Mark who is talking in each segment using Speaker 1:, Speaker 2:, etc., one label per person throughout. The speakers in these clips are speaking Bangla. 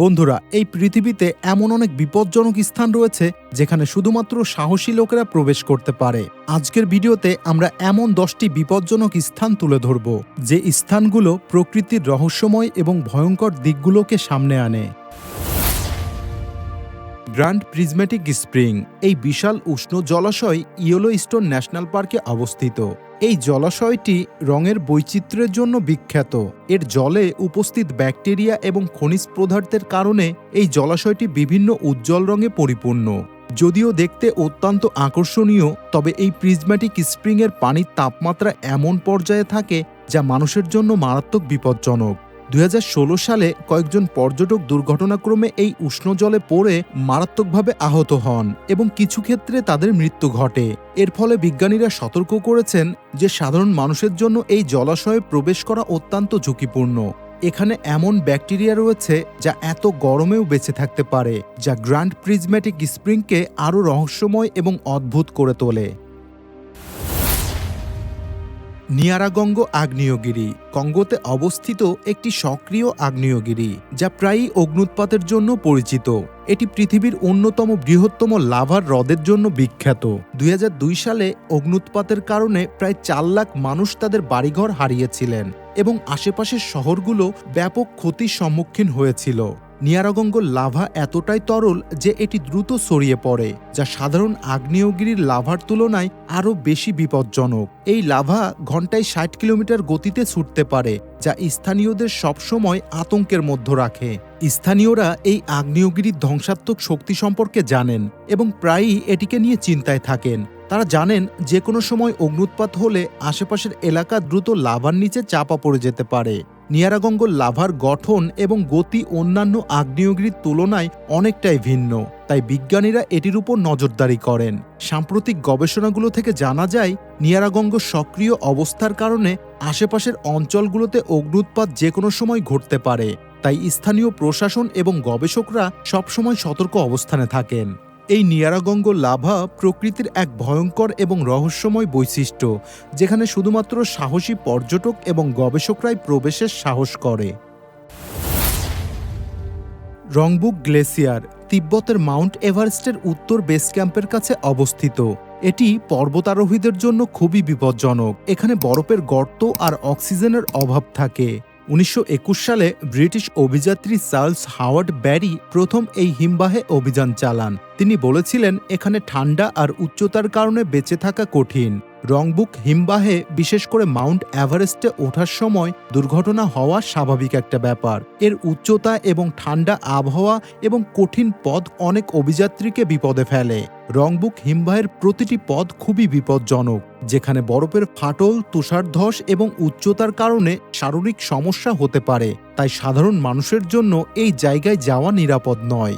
Speaker 1: বন্ধুরা, এই পৃথিবীতে এমন অনেক বিপজ্জনক স্থান রয়েছে যেখানে শুধুমাত্র সাহসী লোকেরা প্রবেশ করতে পারে। আজকের ভিডিওতে আমরা এমন দশটি বিপজ্জনক স্থান তুলে ধরব, যে স্থানগুলো প্রকৃতির রহস্যময় এবং ভয়ঙ্কর দিকগুলোকে সামনে আনে। গ্র্যান্ড প্রিজমেটিক স্প্রিং, এই বিশাল উষ্ণ জলাশয় ইয়েলো স্টোন ন্যাশনাল পার্কে অবস্থিত। এই জলাশয়টি রঙের বৈচিত্র্যের জন্য বিখ্যাত। এর জলে উপস্থিত ব্যাকটেরিয়া এবং খনিজ পদার্থের কারণে এই জলাশয়টি বিভিন্ন উজ্জ্বল রঙে পরিপূর্ণ। যদিও দেখতে অত্যন্ত আকর্ষণীয়, তবে এই প্রিজম্যাটিক স্প্রিংয়ের পানির তাপমাত্রা এমন পর্যায়ে থাকে যা মানুষের জন্য মারাত্মক বিপজ্জনক। দু হাজার ষোলো সালে কয়েকজন পর্যটক দুর্ঘটনাক্রমে এই উষ্ণ জলে পড়ে মারাত্মকভাবে আহত হন এবং কিছু ক্ষেত্রে তাদের মৃত্যু ঘটে। এর ফলে বিজ্ঞানীরা সতর্ক করেছেন যে সাধারণ মানুষের জন্য এই জলাশয়ে প্রবেশ করা অত্যন্ত ঝুঁকিপূর্ণ। এখানে এমন ব্যাকটেরিয়া রয়েছে যা এত গরমেও বেঁচে থাকতে পারে, যা গ্র্যান্ড প্রিজম্যাটিক স্প্রিংকে আরও রহস্যময় এবং অদ্ভুত করে তোলে। নিয়ারাগঙ্গ আগ্নেয়গিরি কঙ্গোতে অবস্থিত একটি সক্রিয় আগ্নেয়গিরি, যা প্রায়ই অগ্নুৎপাতের জন্য পরিচিত। এটি পৃথিবীর অন্যতম বৃহত্তম লাভার হ্রদের জন্য বিখ্যাত। দুই হাজার দুই সালে অগ্নুৎপাতের কারণে প্রায় চার লাখ মানুষ তাদের বাড়িঘর হারিয়েছিলেন এবং আশেপাশের শহরগুলো ব্যাপক ক্ষতির সম্মুখীন হয়েছিল। নিয়ারাগঙ্গ লাভা এতটাই তরল যে এটি দ্রুত ছড়িয়ে পড়ে, যা সাধারণ আগ্নেয়গিরির লাভার তুলনায় আরও বেশি বিপজ্জনক। এই লাভা ঘন্টায় ষাট কিলোমিটার গতিতে ছুটতে পারে, যা স্থানীয়দের সবসময় আতঙ্কের মধ্যে রাখে। স্থানীয়রা এই আগ্নেয়গিরির ধ্বংসাত্মক শক্তি সম্পর্কে জানেন এবং প্রায়ই এটিকে নিয়ে চিন্তায় থাকেন। তারা জানেন যে কোনো সময় অগ্নুৎপাত হলে আশেপাশের এলাকা দ্রুত লাভার নিচে চাপা পড়ে যেতে পারে। নিয়ারাগঙ্গ লাভার গঠন এবং গতি অন্যান্য আগ্নেয়গিরির তুলনায় অনেকটাই ভিন্ন, তাই বিজ্ঞানীরা এটির উপর নজরদারি করেন। সাম্প্রতিক গবেষণাগুলো থেকে জানা যায়, নিয়ারাগঙ্গ সক্রিয় অবস্থার কারণে আশেপাশের অঞ্চলগুলোতে অগ্নুৎপাত যে কোনো সময় ঘটতে পারে, তাই স্থানীয় প্রশাসন এবং গবেষকরা সবসময় সতর্ক অবস্থানে থাকেন। এই নিয়ারাগঙ্গ লাভা প্রকৃতির এক ভয়ঙ্কর এবং রহস্যময় বৈশিষ্ট্য, যেখানে শুধুমাত্র সাহসী পর্যটক এবং গবেষকরাই প্রবেশের সাহস করে। রংবুক গ্লেসিয়ার তিব্বতের মাউন্ট এভারেস্টের উত্তর বেস ক্যাম্পের কাছে অবস্থিত। এটি পর্বতারোহীদের জন্য খুবই বিপজ্জনক। এখানে বরফের গর্ত আর অক্সিজেনের অভাব থাকে। উনিশশো একুশ সালে ব্রিটিশ অভিযাত্রী চার্লস হাওয়ার্ড ব্যারি প্রথম এই হিমবাহে অভিযান চালান। তিনি বলেছিলেন, এখানে ঠান্ডা আর উচ্চতার কারণে বেঁচে থাকা কঠিন। রংবুক হিমবাহে, বিশেষ করে মাউন্ট এভারেস্টে ওঠার সময় দুর্ঘটনা হওয়া স্বাভাবিক একটা ব্যাপার। এর উচ্চতা এবং ঠান্ডা আবহাওয়া এবং কঠিন পথ অনেক অভিযাত্রীকে বিপদে ফেলে। রংবুক হিমবাহের প্রতিটি পথ খুবই বিপজ্জনক। যেখানে বরফের ফাটল, তুষারধস এবং উচ্চতার কারণে শারীরিক সমস্যা হতে পারে। তাই সাধারণ মানুষের জন্য এই জায়গায় যাওয়া নিরাপদ নয়।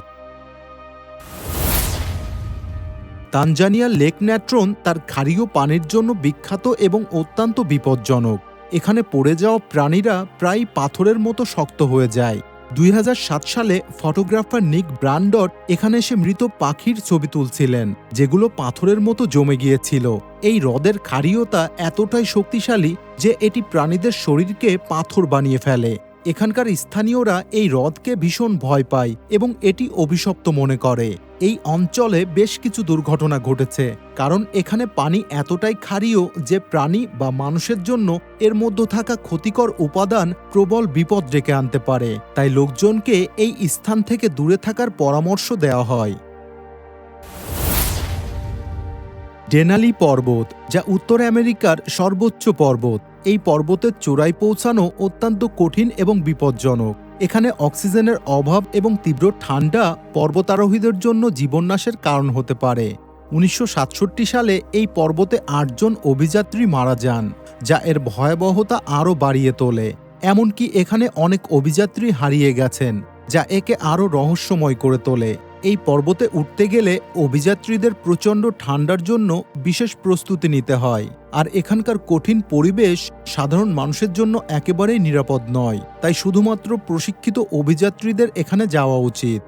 Speaker 1: তানজানিয়া লেক ন্যাট্রন তার ক্ষারীয় পানির জন্য বিখ্যাত এবং অত্যন্ত বিপজ্জনক। এখানে পড়ে যাওয়া প্রাণীরা প্রায় পাথরের মতো শক্ত হয়ে যায়। দুই হাজার সাত সালে ফটোগ্রাফার নিক ব্রান্ডট এখানে এসে মৃত পাখির ছবি তুলছিলেন, যেগুলো পাথরের মতো জমে গিয়েছিল। এই হ্রদের ক্ষারীয়তা এতটাই শক্তিশালী যে এটি প্রাণীদের শরীরকে পাথর বানিয়ে ফেলে। এখানকার স্থানীয়রা এই হ্রদকে ভীষণ ভয় পায় এবং এটি অভিশপ্ত মনে করে। এই অঞ্চলে বেশ কিছু দুর্ঘটনা ঘটেছে, কারণ এখানে পানি এতটাই ক্ষারীয় যে প্রাণী বা মানুষের জন্য এর মধ্যে থাকা ক্ষতিকর উপাদান প্রবল বিপদ ডেকে আনতে পারে। তাই লোকজনকে এই স্থান থেকে দূরে থাকার পরামর্শ দেওয়া হয়। ডেনালি পর্বত, যা উত্তর আমেরিকার সর্বোচ্চ পর্বত। এই পর্বতের চূড়ায় পৌঁছানো অত্যন্ত কঠিন এবং বিপজ্জনক। এখানে অক্সিজেনের অভাব এবং তীব্র ঠান্ডা পর্বতারোহীদের জন্য জীবননাশের কারণ হতে পারে। উনিশশো সাতষট্টি সালে এই পর্বতে আটজন অভিযাত্রী মারা যান, যা এর ভয়াবহতা আরও বাড়িয়ে তোলে। এমনকি এখানে অনেক অভিযাত্রী হারিয়ে গেছেন, যা একে আরও রহস্যময় করে তোলে। এই পর্বতে উঠতে গেলে অভিযাত্রীদের প্রচণ্ড ঠান্ডার জন্য বিশেষ প্রস্তুতি নিতে হয়। আর এখানকার কঠিন পরিবেশ সাধারণ মানুষের জন্য একেবারেই নিরাপদ নয়। তাই শুধুমাত্র প্রশিক্ষিত অভিযাত্রীদের এখানে যাওয়া উচিত।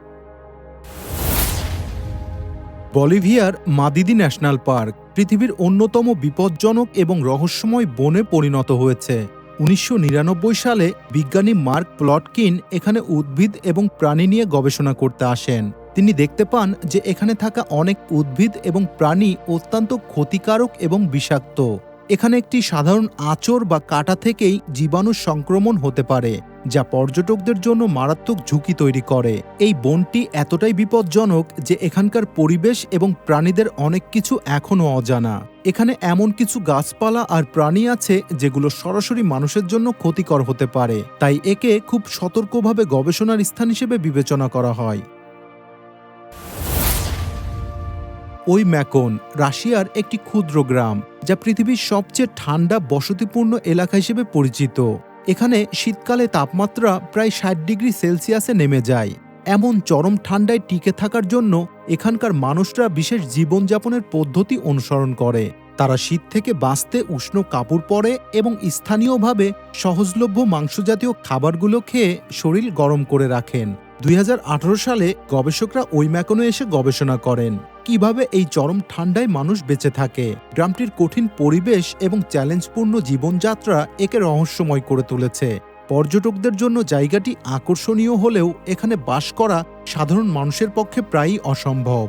Speaker 1: বলিভিয়ার মাদিদি ন্যাশনাল পার্ক পৃথিবীর অন্যতম বিপজ্জনক এবং রহস্যময় বনে পরিণত হয়েছে। উনিশশো নিরানব্বই সালে বিজ্ঞানী মার্ক প্লটকিন এখানে উদ্ভিদ এবং প্রাণী নিয়ে গবেষণা করতে আসেন। তিনি দেখতে পান যে এখানে থাকা অনেক উদ্ভিদ এবং প্রাণী অত্যন্ত ক্ষতিকারক এবং বিষাক্ত। এখানে একটি সাধারণ আঁচড় বা কাটা থেকেই জীবাণু সংক্রমণ হতে পারে, যা পর্যটকদের জন্য মারাত্মক ঝুঁকি তৈরি করে। এই বনটি এতটাই বিপজ্জনক যে এখানকার পরিবেশ এবং প্রাণীদের অনেক কিছু এখনও অজানা। এখানে এমন কিছু গাছপালা আর প্রাণী আছে যেগুলো সরাসরি মানুষের জন্য ক্ষতিকর হতে পারে, তাই একে খুব সতর্কভাবে গবেষণার স্থান হিসেবে বিবেচনা করা হয়। ওই ম্যাকন, রাশিয়ার একটি ক্ষুদ্র গ্রাম, যা পৃথিবীর সবচেয়ে ঠান্ডা, বসতিপূর্ণ এলাকা হিসেবে পরিচিত। এখানে শীতকালে তাপমাত্রা প্রায় ষাট ডিগ্রি সেলসিয়াসে নেমে যায়। এমন চরম ঠান্ডায় টিকে থাকার জন্য এখানকার মানুষরা বিশেষ জীবনযাপনের পদ্ধতি অনুসরণ করে। তারা শীত থেকে বাঁচতে উষ্ণ কাপড় পরে এবং স্থানীয়ভাবে সহজলভ্য মাংসজাতীয় খাবারগুলো খেয়ে শরীর গরম করে রাখেন। দুই হাজার আঠারো সালে গবেষকরা ওই ম্যাকনে এসে গবেষণা করেন। কীভাবে এই চরম ঠান্ডায় মানুষ বেঁচে থাকে? গ্রামটির কঠিন পরিবেশ এবং চ্যালেঞ্জপূর্ণ জীবনযাত্রা একে রহস্যময় করে তুলেছে। পর্যটকদের জন্য জায়গাটি আকর্ষণীয় হলেও এখানে বাস করা সাধারণ মানুষের পক্ষে প্রায়ই অসম্ভব।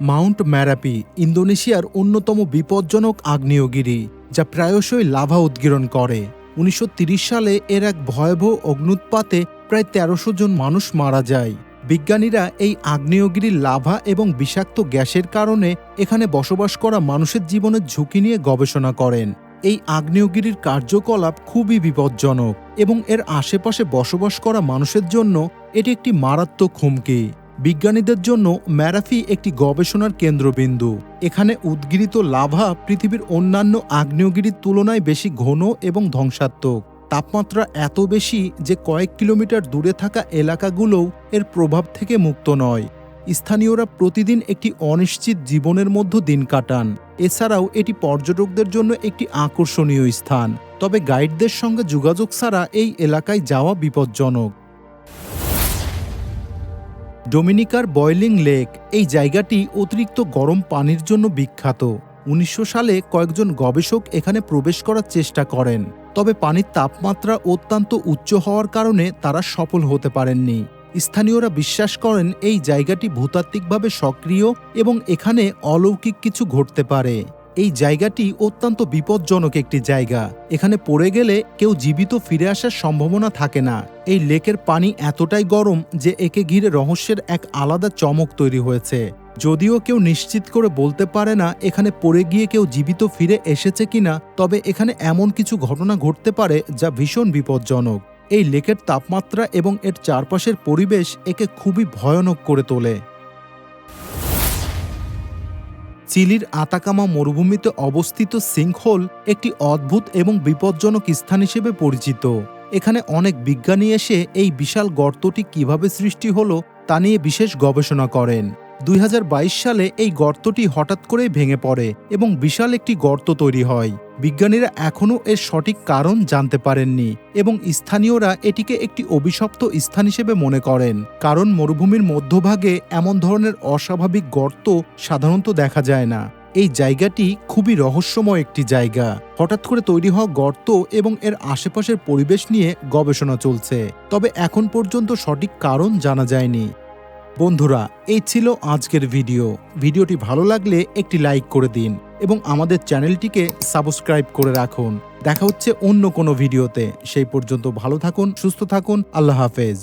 Speaker 1: মাউন্ট ম্যারাপি, ইন্দোনেশিয়ার অন্যতম বিপজ্জনক আগ্নেয়গিরি, যা প্রায়শই লাভা উদ্গীরণ করে। উনিশশো সালে এর এক ভয়াবহ অগ্নুৎপাতে প্রায় তেরোশো জন মানুষ মারা যায়। বিজ্ঞানীরা এই আগ্নেয়গিরির লাভা এবং বিষাক্ত গ্যাসের কারণে এখানে বসবাস করা মানুষের জীবনের ঝুঁকি নিয়ে গবেষণা করেন। এই আগ্নেয়গিরির কার্যকলাপ খুবই বিপজ্জনক এবং এর আশেপাশে বসবাস করা মানুষের জন্য এটি একটি মারাত্মক হুমকি। বিজ্ঞানীদের জন্য ম্যারাফি একটি গবেষণার কেন্দ্রবিন্দু। এখানে উদ্গিরিত লাভা পৃথিবীর অন্যান্য আগ্নেয়গিরির তুলনায় বেশি ঘন এবং ধ্বংসাত্মক। তাপমাত্রা এত বেশি যে কয়েক কিলোমিটার দূরে থাকা এলাকাগুলোও এর প্রভাব থেকে মুক্ত নয়। স্থানীয়রা প্রতিদিন একটি অনিশ্চিত জীবনের মধ্য দিন কাটান। এছাড়াও এটি পর্যটকদের জন্য একটি আকর্ষণীয় স্থান। তবে গাইডদের সঙ্গে যোগাযোগ ছাড়া এই এলাকায় যাওয়া বিপজ্জনক। ডোমিনিকার বয়লিং লেক এই জায়গাটি অতিরিক্ত গরম পানির জন্য বিখ্যাত। উনিশশো সালে কয়েকজন গবেষক এখানে প্রবেশ করার চেষ্টা করেন, তবে পানির তাপমাত্রা অত্যন্ত উচ্চ হওয়ার কারণে তারা সফল হতে পারেননি। স্থানীয়রা বিশ্বাস করেন এই জায়গাটি ভূতাত্ত্বিকভাবে সক্রিয় এবং এখানে অলৌকিক কিছু ঘটতে পারে। এই জায়গাটি অত্যন্ত বিপজ্জনক একটি জায়গা। এখানে পড়ে গেলে কেউ জীবিত ফিরে আসার সম্ভাবনা থাকে না। এই লেকের পানি এতটাই গরম যে একে ঘিরে রহস্যের এক আলাদা চমক তৈরি হয়েছে। যদিও কেউ নিশ্চিত করে বলতে পারে না এখানে পড়ে গিয়ে কেউ জীবিত ফিরে এসেছে কিনা, তবে এখানে এমন কিছু ঘটনা ঘটতে পারে যা ভীষণ বিপজ্জনক। এই লেকের তাপমাত্রা এবং এর চারপাশের পরিবেশ একে খুবই ভয়ানক করে তোলে। চিলির আতাকামা মরুভূমিতে অবস্থিত সিঙ্কহোল একটি অদ্ভুত এবং বিপজ্জনক স্থান হিসেবে পরিচিত। এখানে অনেক বিজ্ঞানী এসে এই বিশাল গর্তটি কীভাবে সৃষ্টি হলো তা নিয়ে বিশেষ গবেষণা করেন। দুই হাজার বাইশ সালে এই গর্তটি হঠাৎ করেই ভেঙে পড়ে এবং বিশাল একটি গর্ত তৈরি হয়। বিজ্ঞানীরা এখনও এর সঠিক কারণ জানতে পারেননি এবং স্থানীয়রা এটিকে একটি অভিশপ্ত স্থান হিসেবে মনে করেন, কারণ মরুভূমির মধ্যভাগে এমন ধরনের অস্বাভাবিক গর্ত সাধারণত দেখা যায় না। এই জায়গাটি খুবই রহস্যময় একটি জায়গা। হঠাৎ করে তৈরি হওয়া গর্ত এবং এর আশেপাশের পরিবেশ নিয়ে গবেষণা চলছে, তবে এখন পর্যন্ত সঠিক কারণ জানা যায়নি। বন্ধুরা, এই ছিল আজকের ভিডিও। ভিডিওটি ভালো লাগলে একটি লাইক করে দিন এবং আমাদের চ্যানেলটিকে সাবস্ক্রাইব করে রাখুন। দেখা হচ্ছে অন্য কোনো ভিডিওতে। সেই পর্যন্ত ভালো থাকুন, সুস্থ থাকুন। আল্লাহ হাফেজ।